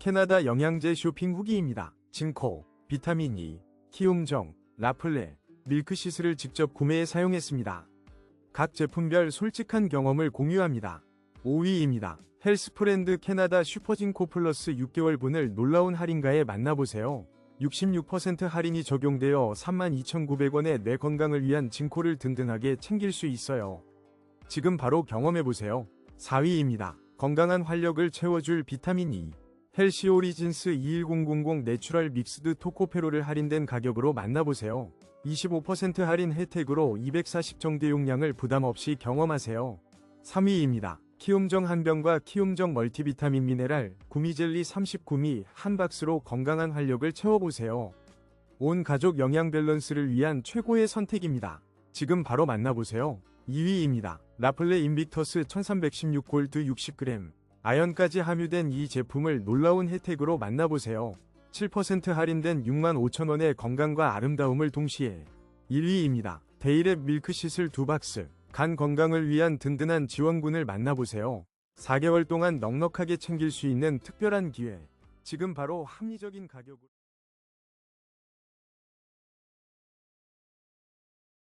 캐나다 영양제 쇼핑 후기입니다. 징코, 비타민 E, 키움정, 라플레, 밀크시스를 직접 구매해 사용했습니다. 각 제품별 솔직한 경험을 공유합니다. 5위입니다. 헬스프렌드 캐나다 슈퍼진코 플러스 6개월분을 놀라운 할인가에 만나보세요. 66% 할인이 적용되어 32,900원에 내 건강을 위한 징코를 든든하게 챙길 수 있어요. 지금 바로 경험해보세요. 4위입니다. 건강한 활력을 채워줄 비타민 E. 헬시 오리진스 21000 내추럴 믹스드 토코페로를 할인된 가격으로 만나보세요. 25% 할인 혜택으로 240정대 용량을 부담 없이 경험하세요. 3위입니다. 키움정 한병과 키움정 멀티비타민 미네랄 구미젤리 39미 한 박스로 건강한 활력을 채워보세요. 온 가족 영양 밸런스를 위한 최고의 선택입니다. 지금 바로 만나보세요. 2위입니다. 라플레 인빅터스 1316 골드 60g 아연까지 함유된 이 제품을 놀라운 혜택으로 만나보세요. 7% 할인된 65,000원의 건강과 아름다움을 동시에 1위입니다. 데이랩 밀크시슬 2박스 간 건강을 위한 든든한 지원군을 만나보세요. 4개월 동안 넉넉하게 챙길 수 있는 특별한 기회. 지금 바로 합리적인 가격으로